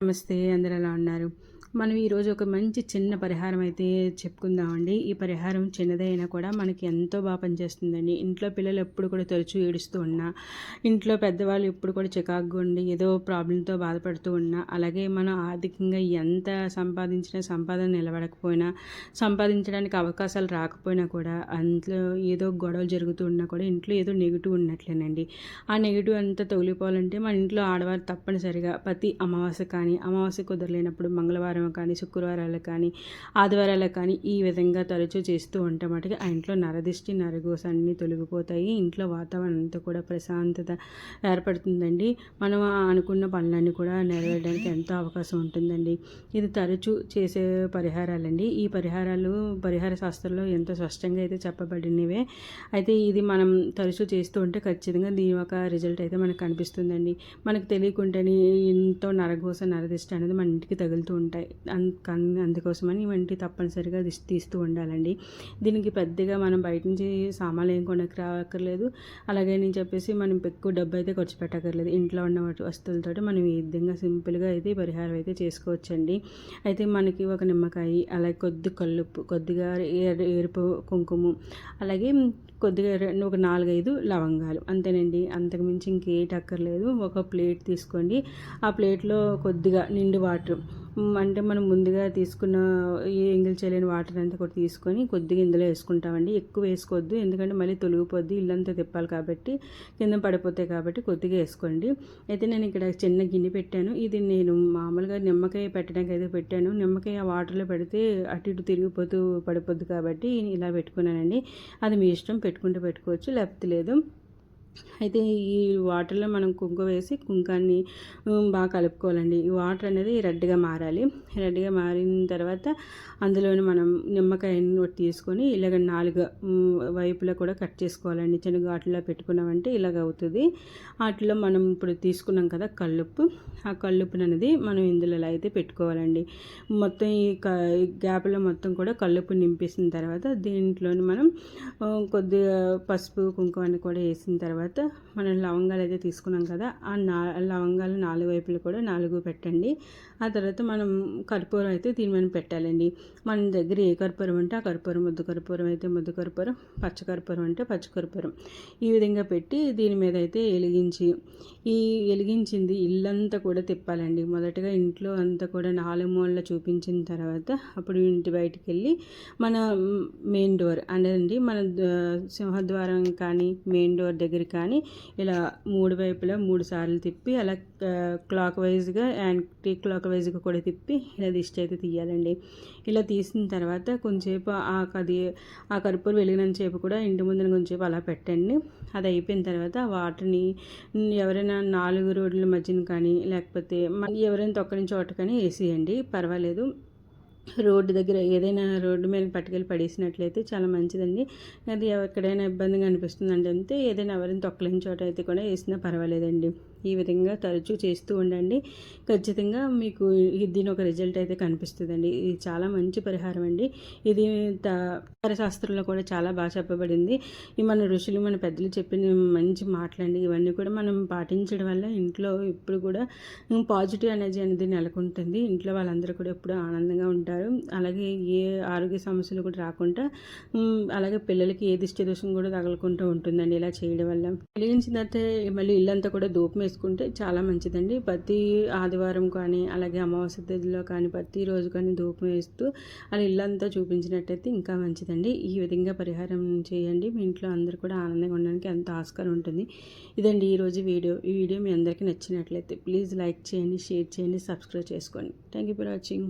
నమస్తే అందరు ఎలా ఉన్నారు? మనం ఈరోజు ఒక మంచి చిన్న పరిహారం అయితే చెప్పుకుందామండి. ఈ పరిహారం చిన్నదైనా కూడా మనకి ఎంతో బాగా పనిచేస్తుందండి. ఇంట్లో పిల్లలు ఎప్పుడు కూడా తరచూ ఏడుస్తూ ఉన్నా ఇంట్లో పెద్దవాళ్ళు ఎప్పుడు కూడా చికాకుగా ఉండి ఏదో ప్రాబ్లంతో బాధపడుతూ ఉన్నా అలాగే మనం ఆర్థికంగా ఎంత సంపాదించినా సంపాదన నిలబడకపోయినా సంపాదించడానికి అవకాశాలు రాకపోయినా కూడా అందులో ఏదో గొడవలు జరుగుతూ ఉన్నా కూడా ఇంట్లో ఏదో నెగిటివ్ ఉన్నట్లేనండి. ఆ నెగిటివ్ అంతా తొలిపోవాలంటే మన ఇంట్లో ఆడవారు తప్పనిసరిగా ప్రతి అమావాస్య కానీ అమావాస్య కుదరలేనప్పుడు మంగళవారం శనివారం కానీ శుక్రవారాలకు కానీ ఆదివారాలకు కానీ ఈ విధంగా తరచూ చేస్తూ ఉంటామటికి ఆ ఇంట్లో నరదిష్టి నరగోస అన్నీ తొలగిపోతాయి. ఇంట్లో వాతావరణం అంతా కూడా ప్రశాంతత ఏర్పడుతుందండి. మనం అనుకున్న పనులన్నీ కూడా నెరవేరడానికి ఎంతో అవకాశం ఉంటుందండి. ఇది తరచూ చేసే పరిహారాలండి. ఈ పరిహారాలు పరిహార శాస్త్రంలో ఎంతో స్పష్టంగా అయితే చెప్పబడినవే అయితే ఇది మనం తరచూ చేస్తూ ఉంటే ఖచ్చితంగా దీని ఒక రిజల్ట్ అయితే మనకు కనిపిస్తుందండి. మనకు తెలియకుండానే ఎంతో నరగోస నరదిష్టి అనేది మన ఇంటికి తగులుతూ ఉంటాయి. అందుకోసమని ఇవంటి తప్పనిసరిగా తీస్తూ ఉండాలండి. దీనికి పెద్దగా మనం బయట నుంచి సామాన్లు ఏం కొనకు రావక్కర్లేదు అలాగే నేను చెప్పేసి మనం ఎక్కువ డబ్బు అయితే ఖర్చు పెట్టక్కర్లేదు. ఇంట్లో ఉన్న వస్తువులతో మనం ఈ విధంగా సింపుల్గా అయితే పరిహారం అయితే చేసుకోవచ్చండి. అయితే మనకి ఒక నిమ్మకాయ అలాగే కొద్ది కల్లుప్పు కొద్దిగా ఎరుపు కుంకుమ అలాగే కొద్దిగా రెండు ఒక నాలుగైదు లవంగాలు. అంతేనండి. అంతకుమించి ఇంకేటి అక్కర్లేదు ఒక ప్లేట్ తీసుకోండి. ఆ ప్లేట్లో కొద్దిగా నిండు వాటర్ అంటే మనం ముందుగా తీసుకున్న ఏ ఎంగిల్ చేయలేని వాటర్ అంతా కూడా తీసుకొని కొద్దిగా ఇందులో వేసుకుంటామండి. ఎక్కువ వేసుకోవద్దు ఎందుకంటే మళ్ళీ తొలగిపోద్ది ఇల్లంతా తిప్పాలి కాబట్టి కింద పడిపోతాయి కాబట్టి కొద్దిగా వేసుకోండి. అయితే నేను ఇక్కడ చిన్న గిన్నె పెట్టాను. ఇది నేను మామూలుగా నిమ్మకాయ పెట్టడానికి అయితే పెట్టాను. నిమ్మకాయ వాటర్లో పెడితే అటు ఇటు తిరిగిపోతూ పడిపోద్ది కాబట్టి ఇలా పెట్టుకున్నానండి. అది మీ ఇష్టం పెట్టుకుంటే పెట్టుకోవచ్చు లేకపోతే లేదు. అయితే ఈ వాటర్లో మనం కుంకుమ వేసి కుంకాన్ని బాగా కలుపుకోవాలండి. ఈ వాటర్ అనేది రెడ్గా మారాలి. రెడ్గా మారిన తర్వాత అందులోనే మనం నిమ్మకాయని తీసుకొని ఇలాగ నాలుగు వైపులా కూడా కట్ చేసుకోవాలండి. చిన్న ఘాట్లో పెట్టుకున్నామంటే ఇలాగ అవుతుంది. వాటిలో మనం ఇప్పుడు తీసుకున్నాం కదా కల్లుప్పు. ఆ కల్లుప్పుని అనేది మనం ఇందులో అయితే పెట్టుకోవాలండి. మొత్తం ఈ గ్యాప్లో మొత్తం కూడా కల్లుప్పు నింపేసిన తర్వాత దీంట్లోని మనం కొద్దిగా పసుపు కుంకుమని కూడా వేసిన తర్వాత తర్వాత మనం లవంగాలు అయితే తీసుకున్నాం కదా ఆ నా లవంగాలు నాలుగు వైపులు కూడా నాలుగు పెట్టండి. ఆ తర్వాత మనం కర్పూరం అయితే దీని మీద పెట్టాలండి. మన దగ్గర ఏ కర్పూరం అంటే ఆ కర్పూరం ముద్దు కర్పూరం అయితే ముద్దు కర్పూరం పచ్చ కర్పూరం అంటే పచ్చ కర్పూరం. ఈ విధంగా పెట్టి దీని మీద అయితే వెలిగించి ఈ వెలిగించింది ఇల్లంతా కూడా తిప్పాలండి. మొదటగా ఇంట్లో అంతా కూడా నాలుగు మూలలు చూపించిన తర్వాత అప్పుడు ఇంటి బయటికి వెళ్ళి మన మెయిన్ డోర్ అనేది మన సింహద్వారం కానీ మెయిన్ డోర్ దగ్గరికి కానీ ఇలా మూడు వైపులా మూడు సార్లు తిప్పి అలా క్లాక్ వైజ్గా యాంటీ క్లాక్ వైజ్గా కూడా తిప్పి ఇలా దిష్టి అయితే తీయాలండి. ఇలా తీసిన తర్వాత కొంచెంసేపు ఆ కది ఆ కర్పూరు వెలిగినంతసేపు కూడా ఇంటి ముందున కొంచెంసేపు అలా పెట్టండి. అది అయిపోయిన తర్వాత వాటిని వాటర్ని ఎవరైనా నాలుగు రోడ్ల మధ్యన కానీ లేకపోతే ఎవరైనా తొక్కని చోట కానీ వేసేయండి. పర్వాలేదు. రోడ్డు దగ్గర ఏదైనా రోడ్డు మీద పట్టుకెళ్ళి పడేసినట్లయితే చాలా మంచిదండి. అది ఎక్కడైనా ఇబ్బందిగా అనిపిస్తుంది అంటే ఏదైనా ఎవరిని తొక్కలేని చోట అయితే కూడా వేసినా పర్వాలేదండి. ఈ విధంగా తరచూ చేస్తూ ఉండండి. ఖచ్చితంగా మీకు దీని ఒక రిజల్ట్ అయితే కనిపిస్తుందండి. ఇది చాలా మంచి పరిహారం అండి. ఇది శాస్త్రంలో కూడా చాలా బాగా చెప్పబడింది. ఈ మన ఋషులు మన పెద్దలు చెప్పిన మంచి మాటలండి. ఇవన్నీ కూడా మనం పాటించడం వల్ల ఇంట్లో ఇప్పుడు కూడా పాజిటివ్ ఎనర్జీ అనేది నెలకొంటుంది. ఇంట్లో వాళ్ళందరూ కూడా ఎప్పుడు ఆనందంగా ఉంటారు. అలాగే ఏ ఆరోగ్య సమస్యలు కూడా రాకుండా అలాగే పిల్లలకి ఏ దిష్టి దోషం కూడా తగలకుంటూ ఉంటుందండి ఇలా చేయడం వల్ల. వెలిగించిన తర్వాత మళ్ళీ ఇల్లంతా కూడా దూపం వేసుకుంటే చాలా మంచిదండి. ప్రతి ఆదివారం కానీ అలాగే అమావాస్య తేదీలో కానీ ప్రతిరోజు కానీ ధూపం వేస్తూ అలా ఇల్లంతా చూపించినట్టయితే ఇంకా మంచిదండి. ఈ విధంగా పరిహారం చేయండి. మీ ఇంట్లో అందరూ కూడా ఆనందంగా ఉండడానికి ఎంత ఆస్కారం ఉంటుంది. ఇదండి ఈరోజు వీడియో. ఈ వీడియో మీ అందరికీ నచ్చినట్లయితే ప్లీజ్ లైక్ చేయండి షేర్ చేయండి సబ్స్క్రైబ్ చేసుకోండి. Thank you for watching.